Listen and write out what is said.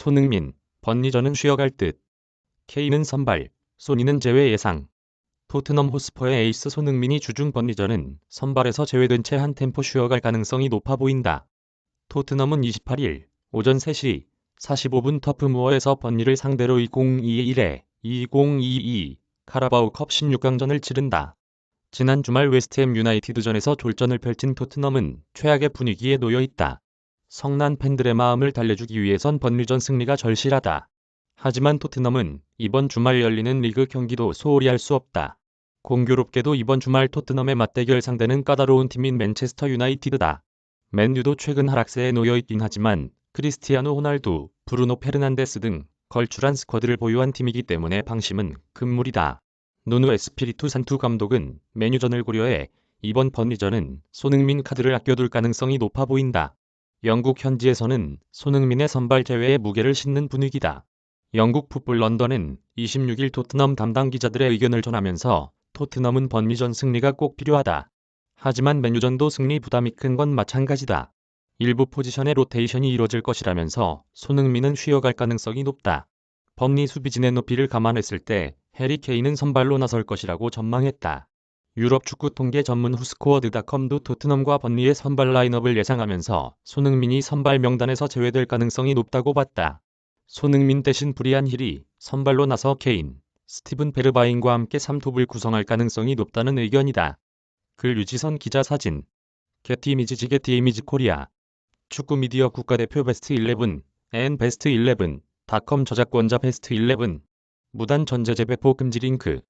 손흥민, 번니전은 쉬어갈 듯. 케인은 선발, 소니는 제외 예상. 토트넘 호스퍼의 에이스 손흥민이 주중 번니전은 선발에서 제외된 채 한 템포 쉬어갈 가능성이 높아 보인다. 토트넘은 28일 오전 3시 45분 터프무어에서 번니를 상대로 2021에 2022 카라바오 컵 16강전을 치른다. 지난 주말 웨스트햄 유나이티드전에서 졸전을 펼친 토트넘은 최악의 분위기에 놓여 있다. 성난 팬들의 마음을 달래주기 위해선 번리전 승리가 절실하다. 하지만 토트넘은 이번 주말 열리는 리그 경기도 소홀히 할 수 없다. 공교롭게도 이번 주말 토트넘의 맞대결 상대는 까다로운 팀인 맨체스터 유나이티드다. 맨유도 최근 하락세에 놓여 있긴 하지만 크리스티아노 호날두, 브루노 페르난데스 등 걸출한 스쿼드를 보유한 팀이기 때문에 방심은 금물이다. 누누 에스피리투 산투 감독은 메뉴전을 고려해 이번 번리전은 손흥민 카드를 아껴둘 가능성이 높아 보인다. 영국 현지에서는 손흥민의 선발 제외에 무게를 싣는 분위기다. 영국 풋볼 런던은 26일 토트넘 담당 기자들의 의견을 전하면서 토트넘은 번리전 승리가 꼭 필요하다. 하지만 메뉴전도 승리 부담이 큰 건 마찬가지다. 일부 포지션의 로테이션이 이뤄질 것이라면서 손흥민은 쉬어갈 가능성이 높다. 번리 수비진의 높이를 감안했을 때 해리 케인은 선발로 나설 것이라고 전망했다. 유럽 축구 통계 전문 후스코어드닷컴도 토트넘과 번리의 선발 라인업을 예상하면서 손흥민이 선발 명단에서 제외될 가능성이 높다고 봤다. 손흥민 대신 브리안 힐이 선발로 나서 케인, 스티븐 베르바인과 함께 3톱을 구성할 가능성이 높다는 의견이다. 글 유지선 기자 사진 게티 이미지 지게티 이미지 코리아 축구 미디어 국가대표 베스트 11 앤 베스트 11 닷컴 저작권자 베스트 11 무단 전자재 배포 금지 링크